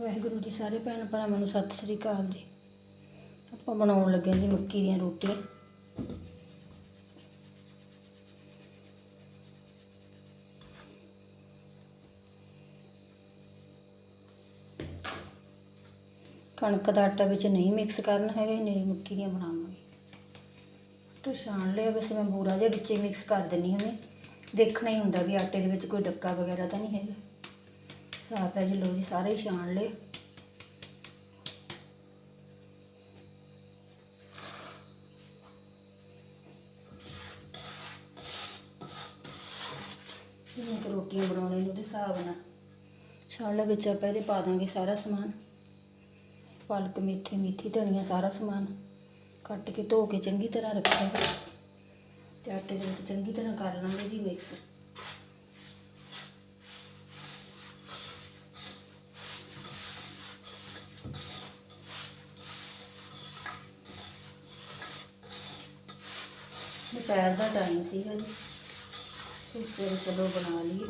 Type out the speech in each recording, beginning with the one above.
ਵਾਹਿਗੁਰੂ ਜੀ, ਸਾਰੇ ਭੈਣ ਭਰਾਵਾਂ ਨੂੰ ਸਤਿ ਸ੍ਰੀ ਅਕਾਲ ਜੀ। ਆਪਾਂ ਬਣਾਉਣ ਲੱਗੇ ਹਾਂ ਜੀ ਮੱਕੀ ਦੀਆਂ ਰੋਟੀਆਂ। ਕਣਕ ਦਾ ਆਟਾ ਵਿੱਚ ਨਹੀਂ ਮਿਕਸ ਕਰਨਾ ਹੈਗਾ, ਨਹੀਂ ਮੱਕੀ ਦੀਆਂ ਬਣਾਵਾਂਗੇ। ਆਟਾ ਛਾਣ ਲਿਆ, ਵੈਸੇ ਮੈਂ ਬੂਰਾ ਦੇ ਵਿੱਚ ਮਿਕਸ ਕਰ ਦਿੰਨੀ ਹੁੰਦੀ। ਦੇਖਣਾ ਹੀ ਹੁੰਦਾ ਵੀ ਆਟੇ ਦੇ ਵਿੱਚ ਕੋਈ ਡੱਕਾ ਵਗੈਰਾ ਤਾਂ ਨਹੀਂ ਹੈਗਾ। ਸਾਫ਼ ਜੀ ਲੋ ਸਾਰੇ ਛਾਣ ਲਏ। ਜਿਵੇਂ ਕਿ ਰੋਟੀਆਂ ਬਣਾਉਣੇ ਨੂੰ ਦੇ ਹਿਸਾਬ ਨਾਲ। ਛਾਣ ਵਿੱਚ ਆਪਾਂ ਇਹਦੇ ਪਾ ਦਾਂਗੇ ਸਾਰਾ ਸਮਾਨ। ਪਾਲਕ, ਮੇਥੇ, ਮੇਥੀ, ਧਨੀਆ, ਸਾਰਾ ਸਮਾਨ। ਕੱਟ ਕੇ ਧੋ ਕੇ ਚੰਗੀ ਤਰ੍ਹਾਂ ਰੱਖਿਆ ਤੇ ਆਟੇ ਦੇ ਵਿੱਚ ਚੰਗੀ ਤਰ੍ਹਾਂ ਕਰ ਲਾਂਗੇ ਜੀ ਮਿਕਸ ਦੁਪਹਿਰ ਦਾ ਟਾਈਮ ਸੀਗਾ ਜੀ। ਸੋਚਿਆ ਵੀ ਚਲੋ ਬਣਾ ਲਈਏ।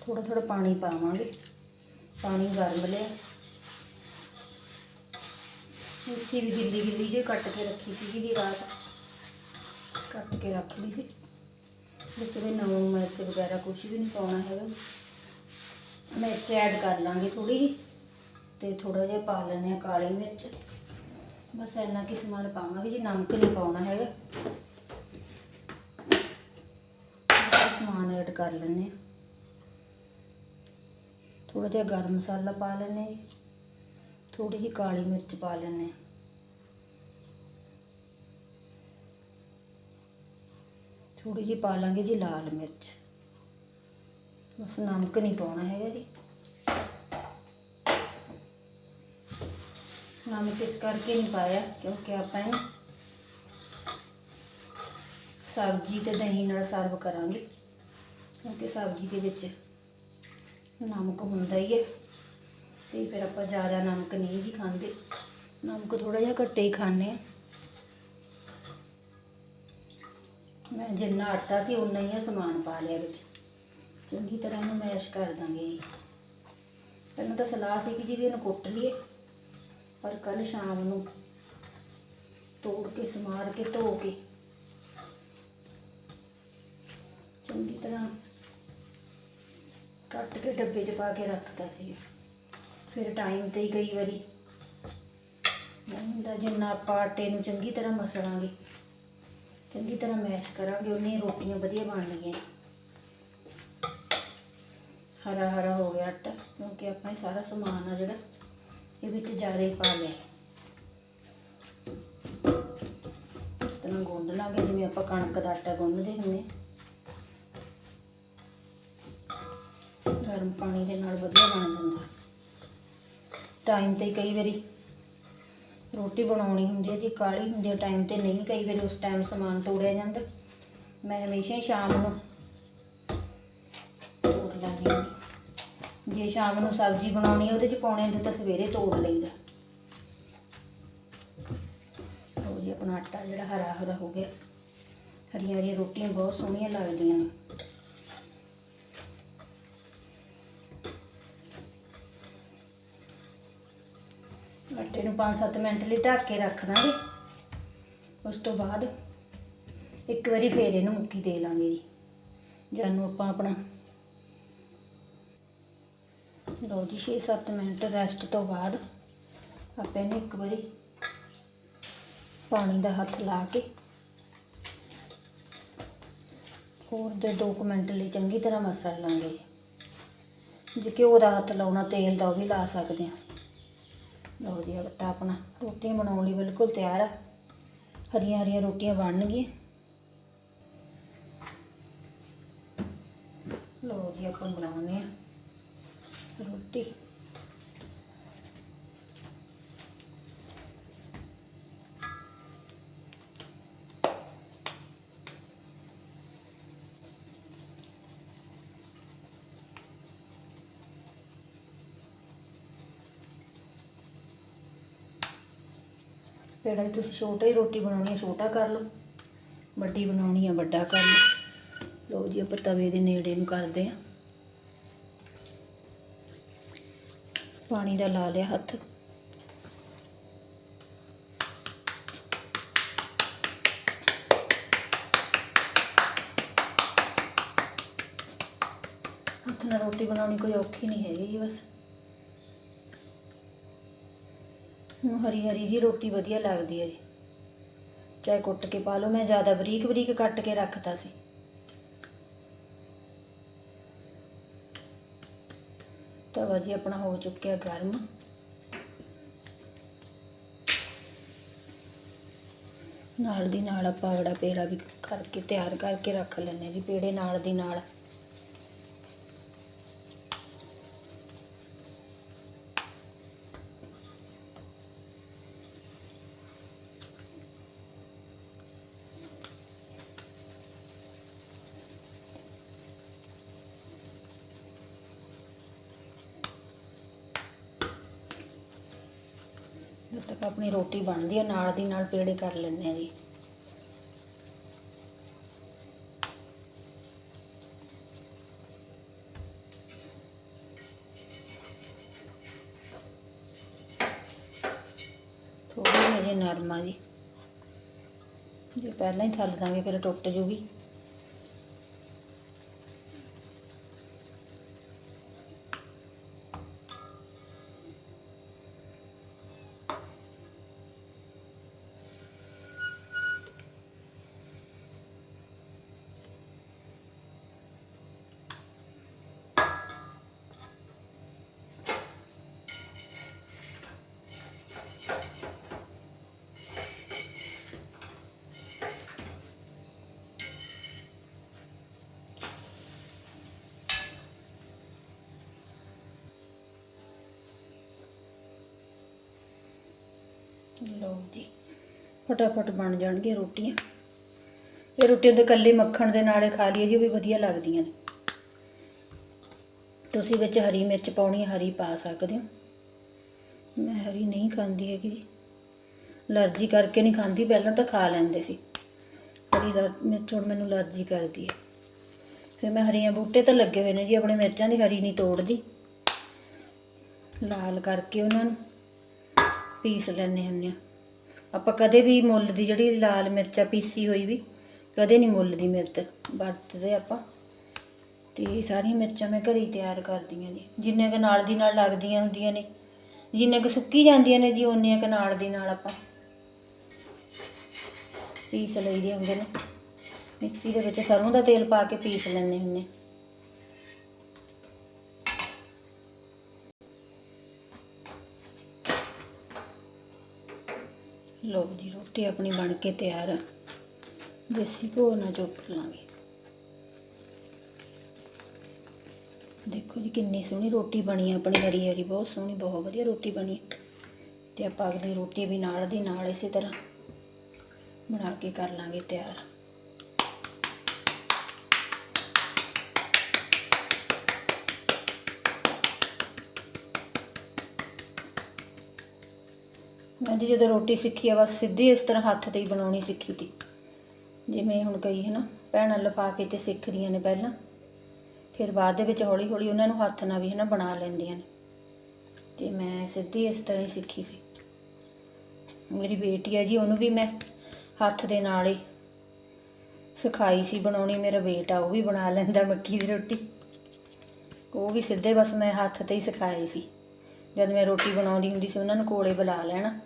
ਥੋੜਾ ਥੋੜਾ ਪਾਣੀ ਪਾਵਾਂਗੇ। ਪਾਣੀ ਗਰਮ ਲਿਆ। ਮੇਥੀ ਵੀ ਗਿੱਲੀ ਗਿੱਲੀ ਜਿਹੀ ਕੱਟ ਕੇ ਰੱਖੀ ਸੀਗੀ ਜੀ ਰਾਤ। ਕੱਟ ਕੇ ਰੱਖ ਲਈ ਸੀ। ਵਿੱਚ ਵੀ ਨਮਕ, ਮਿਰਚ ਵਗੈਰਾ ਕੁਝ ਵੀ ਨਹੀਂ ਪਾਉਣਾ ਹੈਗਾ। ਮਿਰਚ ਐਡ ਕਰ ਲਾਂਗੇ ਥੋੜੀ ਜਿਹੀ। ਤੇ ਥੋੜਾ ਜਿਹਾ ਪਾ ਲੈਣੇ ਆ ਕਾਲੀ ਮਿਰਚ। ਬਸ ਇੰਨਾ ਕਿ ਸਮਾਨ ਪਾਵਾਂਗੇ ਜੀ, ਨਮਕ ਨਹੀਂ ਪਾਉਣਾ ਹੈਗਾ। ਸਮਾਨ ਐਡ ਕਰ ਲੈਣੇ ਆ ਥੋੜਾ ਜਿਹਾ ਗਰਮ ਮਸਾਲਾ ਪਾ ਲੈਣੇ ਜੀ। ਥੋੜੀ ਜਿਹੀ ਕਾਲੀ ਮਿਰਚ ਪਾ ਲੈਣੇ ਆ ਥੋੜੀ ਜਿਹੀ ਪਾ ਲਾਂਗੇ ਜੀ ਲਾਲ ਮਿਰਚ। ਬਸ ਨਮਕ ਨਹੀਂ ਪਾਉਣਾ ਹੈਗਾ ਜੀ। ਨਮਕ ਇਸ ਕਰਕੇ ਨਹੀਂ ਪਾਇਆ, ਕਿਉਂਕਿ ਆਪਾਂ ਸਬਜ਼ੀ ਤੇ ਦਹੀਂ ਨਾਲ ਸਰਵ ਕਰਾਂਗੇ। ਕਿਉਂਕਿ ਸਬਜ਼ੀ ਦੇ ਵਿੱਚ ਨਮਕ ਹੁੰਦਾ ਹੀ ਹੈ, ਤੇ ਫਿਰ ਆਪਾਂ ਜ਼ਿਆਦਾ ਨਮਕ ਨਹੀਂ ਜੀ ਖਾਂਦੇ। ਨਮਕ ਥੋੜਾ ਜਿਹਾ ਘੱਟ ਹੀ ਖਾਂਦੇ ਆ ਮੈਂ ਜਿੰਨਾ ਆਟਾ ਸੀ ਉਨਾ ਹੀ ਸਮਾਨ ਪਾ ਲਿਆ ਵਿੱਚ। ਚੰਗੀ ਤਰ੍ਹਾਂ ਇਹਨੂੰ ਮੈਸ਼ ਕਰ ਦਾਂਗੇ। ਜੀ ਪਹਿਲਾਂ ਤਾਂ ਸਲਾਹ ਸੀ ਕਿ ਜੀ ਵੀ ਇਹਨੂੰ ਕੁੱਟ ਲਈਏ। ਪਰ ਕੱਲ ਸ਼ਾਮ ਨੂੰ ਤੋੜ ਕੇ, ਸਮਾਰ ਕੇ, ਧੋ ਕੇ ਚੰਗੀ ਤਰ੍ਹਾਂ ਕੱਟ ਕੇ ਡੱਬੇ 'ਚ ਪਾ ਕੇ ਰੱਖਦਾ ਸੀ। ਫਿਰ ਟਾਈਮ ਤੇ ਹੀ ਕਈ ਵਾਰੀ। ਹੁੰਦਾ ਜਿੰਨਾ ਆਪਾਂ ਆਟੇ ਨੂੰ ਚੰਗੀ ਤਰ੍ਹਾਂ ਮਸਲਾਂਗੇ, ਚੰਗੀ ਤਰ੍ਹਾਂ ਮੈਸ਼ ਕਰਾਂਗੇ ਉਨੀਆਂ ਰੋਟੀਆਂ ਵਧੀਆ ਬਣਨਗੀਆਂ ਹਰਾ ਹਰਾ ਹੋ ਗਿਆ ਆਟਾ, ਕਿਉਂਕਿ ਆਪਾਂ ਇਹ ਸਾਰਾ ਸਮਾਨ ਆ ਜਿਹੜਾ ਇਹ ਵਿੱਚ ਜ਼ਿਆਦਾ ਹੀ ਪਾ ਲਿਆ। ਇਸ ਤਰ੍ਹਾਂ ਗੁੰਨ ਲਾਂਗੇ ਜਿਵੇਂ ਆਪਾਂ ਕਣਕ ਦਾ ਆਟਾ ਗੁੰਨਦੇ ਹੁੰਦੇ ਗਰਮ ਪਾਣੀ ਦੇ ਨਾਲ ਵਧੀਆ ਬਣ ਜਾਂਦਾ। ਟਾਈਮ ਤੇ ਕਈ ਵਾਰੀ ਰੋਟੀ ਬਣਾਉਣੀ ਹੁੰਦੀ ਹੈ ਜੀ ਕਾਲੀ ਹੁੰਦੀ ਹੈ। ਟਾਈਮ ਤੇ ਨਹੀਂ, ਕਈ ਵਾਰੀ ਉਸ ਟਾਈਮ ਸਮਾਨ ਤੋੜਿਆ ਜਾਂਦਾ। ਮੈਂ ਹਮੇਸ਼ਾ ਹੀ ਸ਼ਾਮ ਨੂੰ ਜੇ ਸ਼ਾਮ ਨੂੰ ਸਬਜ਼ੀ ਬਣਾਉਣੀ ਹੈ ਉਹਦੇ ਚ ਪਾਉਣੇ ਹੁੰਦੇ ਤਾਂ ਸਵੇਰੇ ਤੋੜ ਲਈਦਾ। ਹੋ ਜੀ, ਆਪਣਾ ਆਟਾ ਜਿਹੜਾ ਹਰਾ ਹਰਾ ਹੋ ਗਿਆ। ਹਰੀਆਂ ਹਰੀਆਂ ਰੋਟੀਆਂ ਬਹੁਤ ਸੋਹਣੀਆਂ ਲੱਗਦੀਆਂ। ਨੇ ਆਟੇ ਨੂੰ 5-7 ਮਿੰਟ ਲਈ ਢੱਕ ਕੇ ਰੱਖ ਦਾਂਗੇ ਉਸ ਤੋਂ ਬਾਅਦ ਇੱਕ ਵਾਰੀ ਫੇਰ ਇਹਨੂੰ ਮੁੱਕੀ ਦੇ ਲਾਂਗੇ ਜੀ। ਜਾਨੂੰ ਆਪਾਂ ਆਪਣਾ ਲਓ ਜੀ 6-7 ਮਿੰਟ ਰੈਸਟ ਤੋਂ ਬਾਅਦ ਆਪਾਂ ਇਹਨੂੰ ਇੱਕ ਵਾਰੀ ਪਾਣੀ ਦਾ ਹੱਥ ਲਾ ਕੇ ਹੋਰ ਦੇ 2 ਮਿੰਟ ਲਈ ਚੰਗੀ ਤਰ੍ਹਾਂ ਮਸਲ ਲਾਂਗੇ। ਜੇ ਘਿਓ ਦਾ ਹੱਥ ਲਾਉਣਾ, ਤੇਲ ਦਾ ਉਹ ਵੀ ਲਾ ਸਕਦੇ ਆ ਲਓ ਜੀ ਆਟਾ ਆਪਣਾ ਰੋਟੀਆਂ ਬਣਾਉਣ ਲਈ ਬਿਲਕੁਲ ਤਿਆਰ ਆ। ਹਰੀਆਂ ਹਰੀਆਂ ਰੋਟੀਆਂ ਬਣਨਗੀਆਂ। ਲਓ ਜੀ, ਆਪਾਂ ਬਣਾਉਣੇ ਆ ਰੋਟੀ। ਜਿਹੜਾ ਤੁਸੀਂ ਛੋਟਾ ਛੋਟੀ ਰੋਟੀ ਬਣਾਉਣੀ ਹੈ, ਛੋਟਾ ਕਰ ਲਓ। ਵੱਡੀ ਬਣਾਉਣੀ ਹੈ ਵੱਡਾ ਕਰ ਲਓ। ਲਓ ਜੀ, ਆਪਾਂ ਤਵੇ ਦੇ ਨੇੜੇ ਨੂੰ ਕਰਦੇ ਆ ਪਾਣੀ ਦਾ ਲਾ ਲਿਆ ਹੱਥ। ਹੱਥ ਨਾਲ ਰੋਟੀ ਬਣਾਉਣੀ ਕੋਈ ਔਖੀ ਨਹੀਂ ਹੈਗੀ ਜੀ ਬਸ। ਨੂੰ ਹਰੀ ਹਰੀ ਜੀ ਰੋਟੀ ਵਧੀਆ ਲੱਗਦੀ ਹੈ ਜੀ। ਚਾਹੇ ਕੁੱਟ ਕੇ ਪਾ ਲਓ, ਮੈਂ ਜ਼ਿਆਦਾ ਬਰੀਕ ਬਰੀਕ ਕੱਟ ਕੇ ਰੱਖਤਾ ਸੀ। ਤਵਾ ਜੀ ਆਪਣਾ ਹੋ ਚੁੱਕਿਆ ਗਰਮ। ਨਾਲ ਦੀ ਨਾਲ ਆਪਾਂ ਵੜਾ ਪੇੜਾ ਵੀ ਕਰਕੇ ਤਿਆਰ ਕਰਕੇ ਰੱਖ ਲੈਂਦੇ ਜੀ, ਪੇੜੇ ਨਾਲ ਦੀ ਨਾਲ। ਤੱਕ ਆਪਣੀ ਰੋਟੀ ਬਣਦੀ ਹੈ ਨਾਲ ਦੀ ਨਾਲ ਪੇੜੇ ਕਰ ਲੈਂਦੇ ਆ ਜੀ। ਥੋੜੀ ਜਿਹੀ ਜੇ ਨਰਮ ਆ ਜੀ। ਜੇ ਪਹਿਲਾਂ ਹੀ ਥੱਲ ਦਾਂਗੇ, ਫਿਰ ਟੁੱਟ ਜੂਗੀ। ਲਓ ਜੀ, ਫਟਾਫਟ ਬਣ ਜਾਣਗੀਆਂ ਰੋਟੀਆਂ। ਇਹ ਰੋਟੀਆਂ ਤੇ ਕੱਲੇ ਮੱਖਣ ਦੇ ਨਾਲੇ ਖਾ ਲਈਏ ਜੀ, ਉਹ ਵੀ ਵਧੀਆ ਲੱਗਦੀਆਂ ਨੇ। ਤੁਸੀਂ ਵਿੱਚ ਹਰੀ ਮਿਰਚ ਪਾਉਣੀ ਹੈ, ਹਰੀ ਪਾ ਸਕਦੇ ਹੋ। ਮੈਂ ਹਰੀ ਨਹੀਂ ਖਾਂਦੀ ਹੈਗੀ ਜੀ। ਅਲਰਜੀ ਕਰਕੇ ਨਹੀਂ ਖਾਂਦੀ, ਪਹਿਲਾਂ ਤਾਂ ਖਾ ਲੈਂਦੇ ਸੀ। ਹਰੀ ਮਿਰਚ ਹੁਣ ਮੈਨੂੰ ਅਲਰਜੀ ਕਰਦੀ ਹੈ। ਫਿਰ ਮੈਂ ਹਰੀਆਂ ਬੂਟੇ ਤਾਂ ਲੱਗੇ ਹੋਏ ਨੇ ਜੀ, ਆਪਣੇ ਮਿਰਚਾਂ ਦੀ ਹਰੀ ਨਹੀਂ ਤੋੜਦੀ। ਲਾਲ ਕਰਕੇ ਉਹਨਾਂ ਨੂੰ। ਪੀਸ ਲੈਣੇ ਹੁੰਦੇ ਆ ਆਪਾਂ ਕਦੇ ਵੀ ਮੁੱਲ ਦੀ ਜਿਹੜੀ ਲਾਲ ਮਿਰਚ ਪੀਸੀ ਹੋਈ ਵੀ, ਕਦੇ ਨਹੀਂ ਮੁੱਲ ਦੀ ਮਿਰਚ ਵਰਤਦੇ ਆਪਾਂ। ਤੇ ਇਹ ਸਾਰੀਆਂ ਮਿਰਚਾਂ ਮੈਂ ਘਰੇ ਹੀ ਤਿਆਰ ਕਰਦੀਆਂ ਜੀ। ਜਿੰਨੇ ਕੁ ਨਾਲ ਦੀ ਨਾਲ ਲੱਗਦੀਆਂ ਹੁੰਦੀਆਂ ਨੇ, ਜਿੰਨੇ ਕੁ ਸੁੱਕੀ ਜਾਂਦੀਆਂ ਨੇ ਜੀ, ਓਨੀਆਂ ਕੁ ਨਾਲ ਦੀ ਨਾਲ ਆਪਾਂ ਪੀਸ ਲਈਦੇ ਹੁੰਦੇ ਨੇ। ਮਿਕਸੀ ਦੇ ਵਿੱਚ ਸਰੋਂ ਦਾ ਤੇਲ ਪਾ ਕੇ ਪੀਸ ਲੈਂਦੇ ਹੁੰਦੇ। ਲਓ ਜੀ ਰੋਟੀ ਆਪਣੀ ਬਣ ਕੇ ਤਿਆਰ ਆ। ਦੇਸੀ ਘੋ ਨਾਲ ਚੁੱਪ ਲਾਂਗੇ। ਦੇਖੋ ਜੀ ਕਿੰਨੀ ਸੋਹਣੀ ਰੋਟੀ ਬਣੀ ਆ ਆਪਣੀ, ਹਰੀ ਹਰੀ, ਬਹੁਤ ਸੋਹਣੀ, ਬਹੁਤ ਵਧੀਆ ਰੋਟੀ ਬਣੀ ਤੇ ਆਪਾਂ ਅਗਲੀ ਰੋਟੀ ਵੀ ਨਾਲ ਦੀ ਨਾਲ ਇਸੇ ਤਰ੍ਹਾਂ ਬਣਾ ਕੇ ਕਰ ਲਾਂਗੇ ਤਿਆਰ। ਮੈਂ ਜੀ ਜਦੋਂ ਰੋਟੀ ਸਿੱਖੀ ਆ, ਬਸ ਸਿੱਧੀ ਇਸ ਤਰ੍ਹਾਂ ਹੱਥ ਤੇ ਹੀ ਬਣਾਉਣੀ ਸਿੱਖੀ ਤੀ। ਜਿਵੇਂ ਹੁਣ ਕਈ ਹੈ ਨਾ, ਭੈਣਾਂ ਲਿਫਾਫੇ ਤੇ ਸਿੱਖਦੀਆਂ ਨੇ ਪਹਿਲਾਂ। ਫਿਰ ਬਾਅਦ ਦੇ ਵਿੱਚ ਹੌਲੀ ਹੌਲੀ ਉਹਨਾਂ ਨੂੰ ਹੱਥ ਨਾਲ ਵੀ ਹੈ ਨਾ ਬਣਾ ਲੈਂਦੀਆਂ ਨੇ। ਤੇ ਮੈਂ ਸਿੱਧੀ ਇਸ ਤਰ੍ਹਾਂ ਹੀ ਸਿੱਖੀ ਸੀ। ਮੇਰੀ ਬੇਟੀ ਹੈ ਜੀ, ਉਹਨੂੰ ਵੀ ਮੈਂ ਹੱਥ ਦੇ ਨਾਲ ਹੀ ਸਿਖਾਈ ਸੀ ਬਣਾਉਣੀ, ਮੇਰਾ ਬੇਟਾ ਉਹ ਵੀ ਬਣਾ ਲੈਂਦਾ ਮੱਕੀ ਦੀ ਰੋਟੀ। ਉਹ ਵੀ ਸਿੱਧੇ ਬਸ ਮੈਂ ਹੱਥ ਤੇ ਹੀ ਸਿਖਾਈ ਸੀ। ਜਦ ਮੈਂ ਰੋਟੀ ਬਣਾਉਂਦੀ ਹੁੰਦੀ ਸੀ, ਉਹਨਾਂ ਨੂੰ ਕੋਲੇ ਬੁਲਾ ਲੈਣਾ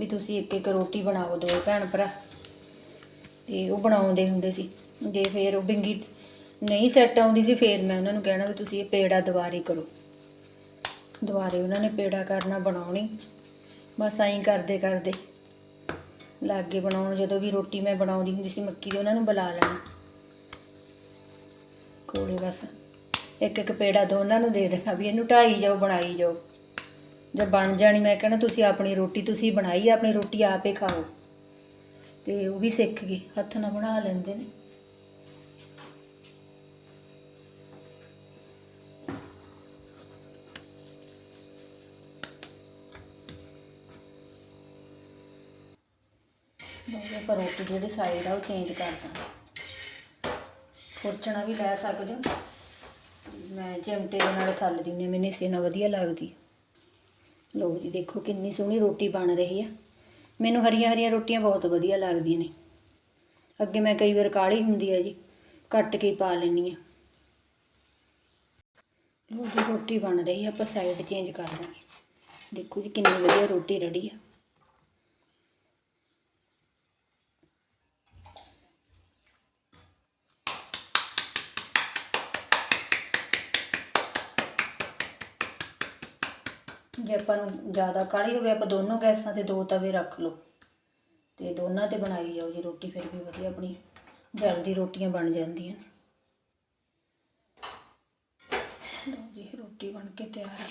ਵੀ ਤੁਸੀਂ ਇੱਕ ਇੱਕ ਰੋਟੀ ਬਣਾਓ ਦੋ ਭੈਣ ਭਰਾ। ਤੇ ਉਹ ਬਣਾਉਂਦੇ ਹੁੰਦੇ ਸੀ। ਜੇ ਫੇਰ ਉਹ ਬਿੰਗੀ ਨਹੀਂ ਸੈੱਟ ਆਉਂਦੀ ਸੀ, ਫੇਰ ਮੈਂ ਉਹਨਾਂ ਨੂੰ ਕਹਿਣਾ ਵੀ ਤੁਸੀਂ ਇਹ ਪੇੜਾ ਦੁਬਾਰੇ ਕਰੋ। ਦੁਬਾਰੇ ਉਹਨਾਂ ਨੇ ਪੇੜਾ ਕਰਨਾ ਬਣਾਉਣੀ। ਬਸ ਐਂ ਕਰਦੇ ਕਰਦੇ ਲਾਗੇ ਬਣਾਉਣ, ਜਦੋਂ ਵੀ ਰੋਟੀ ਮੈਂ ਬਣਾਉਂਦੀ ਹੁੰਦੀ ਸੀ ਮੱਕੀ ਦੀ, ਉਹਨਾਂ ਨੂੰ ਬੁਲਾ ਲੈਣਾ। ਕੋਲੇ ਬਸ ਇੱਕ ਇੱਕ ਪੇੜਾ ਦੋਨਾਂ ਨੂੰ ਦੇ ਦੇਣਾ ਵੀ ਇਹਨੂੰ ਢਾਈ ਜਾਓ, ਬਣਾਈ ਜਾਓ। ਜਦ ਬਣ ਜਾਣੀ, ਮੈਂ ਕਹਿਣਾ ਤੁਸੀਂ ਆਪਣੀ ਰੋਟੀ ਤੁਸੀਂ ਬਣਾਈ, ਆਪਣੀ ਰੋਟੀ ਆਪੇ ਖਾਓ। ਤੇ ਉਹ ਵੀ ਸਿੱਖ ਗਏ ਹੱਥ ਨਾਲ ਬਣਾ ਲੈਂਦੇ ਨੇ। ਆਪਾਂ ਰੋਟੀ ਜਿਹੜੀ ਸਾਈਡ ਆ, ਉਹ ਚੇਂਜ ਕਰ ਦਾਂ ਖੁਰਚਣਾ ਵੀ ਲੈ ਸਕਦੇ ਹੋ। ਮੈਂ ਚਿਮਟੇ ਦੇ ਨਾਲ ਥੱਲ ਦਿੰਦੀ ਹਾਂ, ਮੈਨੂੰ ਇਸੇ ਨਾਲ ਵਧੀਆ ਲੱਗਦੀ। ਲੋ ਜੀ, ਦੇਖੋ ਕਿੰਨੀ ਸੋਹਣੀ ਰੋਟੀ ਬਣ ਰਹੀ ਆ। ਮੈਨੂੰ ਹਰੀਆਂ ਹਰੀਆਂ ਰੋਟੀਆਂ ਬਹੁਤ ਵਧੀਆ ਲੱਗਦੀਆਂ ਨੇ। ਅੱਗੇ ਮੈਂ ਕਈ ਵਾਰ ਕਾਲੀ ਹੁੰਦੀ ਆ ਜੀ, ਕੱਟ ਕੇ ਪਾ ਲੈਂਦੀ ਆ। ਲਓ ਜੀ, ਰੋਟੀ ਬਣ ਰਹੀ ਆ, ਆਪਾਂ ਸਾਈਡ ਚੇਂਜ ਕਰ ਦਾਂਗੇ। ਦੇਖੋ ਜੀ, ਕਿੰਨੀ ਵਧੀਆ ਰੋਟੀ ਰੜੀ ਆ। ਜੇ ਆਪਾਂ ਨੂੰ ਜ਼ਿਆਦਾ ਕਾਲੀ ਹੋਵੇ, ਆਪਾਂ ਦੋਨੋਂ ਗੈਸਾਂ ਤੇ ਦੋ ਤਵੇ ਰੱਖ ਲਓ। ਤੇ ਦੋਨਾਂ ਤੇ ਬਣਾਈ ਜਾਓ ਜੀ ਰੋਟੀ, ਫਿਰ ਵੀ ਵਧੀਆ ਆਪਣੀ ਜਲਦੀ ਰੋਟੀਆਂ ਬਣ ਜਾਂਦੀਆਂ ਨੇ। ਲਓ ਜੀ, ਰੋਟੀ ਬਣ ਕੇ ਤਿਆਰ ਹੈ।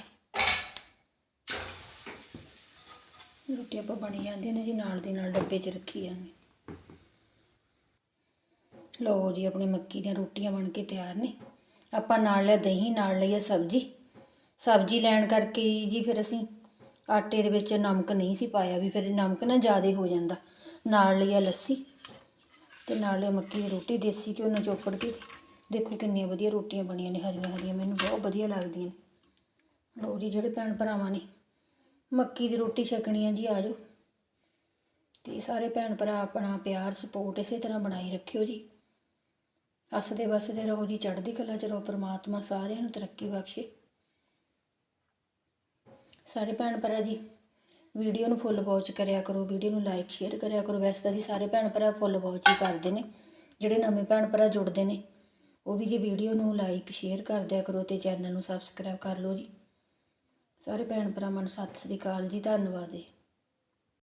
ਰੋਟੀ ਆਪਾਂ ਬਣੀ ਜਾਂਦੀਆਂ ਨੇ ਜੀ, ਨਾਲ ਦੀ ਨਾਲ ਡੱਬੇ 'ਚ ਰੱਖੀ ਜਾਂਦੇ। ਲਓ ਜੀ, ਆਪਣੀ ਮੱਕੀ ਦੀਆਂ ਰੋਟੀਆਂ ਬਣ ਕੇ ਤਿਆਰ ਨੇ। ਆਪਾਂ ਨਾਲ ਲਿਆ ਦਹੀਂ, ਨਾਲ ਲਈਏ ਸਬਜ਼ੀ। ਸਬਜ਼ੀ ਲੈਣ ਕਰਕੇ ਜੀ ਫਿਰ ਅਸੀਂ ਆਟੇ ਦੇ ਵਿੱਚ ਨਮਕ ਨਹੀਂ ਸੀ ਪਾਇਆ ਵੀ ਫਿਰ ਨਮਕ ਨਾ ਜ਼ਿਆਦਾ ਹੋ ਜਾਂਦਾ। ਨਾਲ ਲਈ ਆ ਲੱਸੀ ਤੇ ਨਾਲ ਲਈ ਮੱਕੀ ਦੀ ਰੋਟੀ, ਦੇਸੀ ਘਿਓ ਨਾਲ ਚੋਪੜ ਕੇ। ਦੇਖੋ ਕਿੰਨੀਆਂ ਵਧੀਆ ਰੋਟੀਆਂ ਬਣੀਆਂ ਨੇ, ਹਰੀਆਂ ਹਰੀਆਂ, ਮੈਨੂੰ ਬਹੁਤ ਵਧੀਆ ਲੱਗਦੀਆਂ ਨੇ। ਲਓ ਜੀ ਜਿਹੜੇ ਭੈਣ ਭਰਾਵਾਂ ਨੇ, ਮੱਕੀ ਦੀ ਰੋਟੀ ਛਕਣੀ ਆ ਜੀ, ਆ ਜਾਓ। ਤੇ ਸਾਰੇ ਭੈਣ ਭਰਾ ਆਪਣਾ ਪਿਆਰ ਸਪੋਰਟ ਇਸੇ ਤਰ੍ਹਾਂ ਬਣਾਈ ਰੱਖਿਓ ਜੀ। ਹੱਸਦੇ ਵਸਦੇ ਰਹੋ ਜੀ, ਚੜ੍ਹਦੀ ਕਲਾ ਚ ਰਹੋ, ਪ੍ਰਮਾਤਮਾ ਸਾਰਿਆਂ ਨੂੰ ਤਰੱਕੀ ਬਖਸ਼ੇ। ਸਾਰੇ ਭੈਣ ਭਰਾ ਜੀ, ਵੀਡੀਓ ਨੂੰ ਫੁੱਲ ਵਾਚ ਕਰਿਆ ਕਰੋ, ਵੀਡੀਓ ਨੂੰ ਲਾਈਕ ਸ਼ੇਅਰ ਕਰਿਆ ਕਰੋ। ਵੈਸੇ ਤਾਂ ਜੀ ਸਾਰੇ ਭੈਣ ਭਰਾ ਫੁੱਲ ਵਾਚ ਹੀ ਕਰਦੇ ਨੇ, ਜਿਹੜੇ ਨਵੇਂ ਭੈਣ ਭਰਾ ਜੁੜਦੇ ਨੇ, ਉਹ ਵੀ ਜੀ ਵੀਡੀਓ ਨੂੰ ਲਾਈਕ ਸ਼ੇਅਰ ਕਰ ਦਿਆ ਕਰੋ ਤੇ ਚੈਨਲ ਨੂੰ ਸਬਸਕ੍ਰਾਈਬ ਕਰ ਲਓ ਜੀ। ਸਾਰੇ ਭੈਣ ਭਰਾਵਾਂ ਨੂੰ ਸਤਿ ਸ੍ਰੀ ਅਕਾਲ ਜੀ, ਧੰਨਵਾਦ ਜੀ।